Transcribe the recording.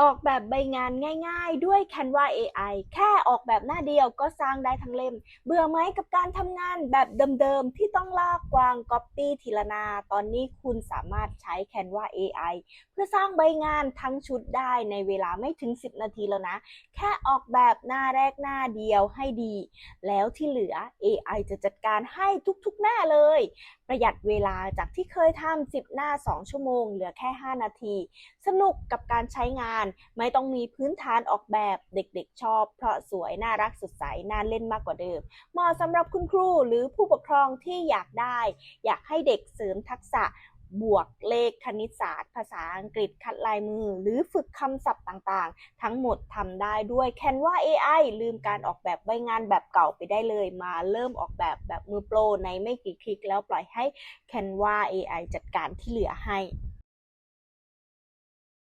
ออกแบบใบงานง่ายๆ ด้วย Canva AI แค่ออกแบบหน้าเดียวก็สร้างได้ทั้งเล่ม เบื่อไหมกับการทำงานแบบเดิมๆ ที่ต้องลากกวางก๊อปปี้ทีละนา ตอนนี้คุณสามารถใช้ Canva AI เพื่อสร้างใบงานทั้งชุดได้ในเวลาไม่ถึง 10 นาทีแล้วนะ แค่ออกแบบหน้าแรกหน้าเดียวให้ดี แล้วที่เหลือ AI จะจัดการให้ทุกๆหน้าเลยประหยัดเวลาจากที่เคยทำ10 หน้า 2 ชั่วโมง เหลือแค่ 5 นาที สนุกกับการใช้งาน ไม่ต้องมีพื้นฐานออกแบบเด็กๆชอบ เพราะสวย น่ารักสดใส น่าเล่นมากกว่าเดิม เหมาะสำหรับคุณครูหรือผู้ปกครองที่อยากได้ อยากให้เด็กเสริมทักษะ บวกเลขคณิตศาสตร์ ภาษาอังกฤษคัดลายมือ หรือฝึกคำศัพท์ต่างๆ ทั้งหมดทำได้ด้วย Canva AI ลืมการออกแบบใบงานแบบเก่าไปได้เลย มาเริ่มออกแบบแบบมือโปรในไม่กี่คลิกแล้วปล่อยให้ Canva AI จัดการที่เหลือให้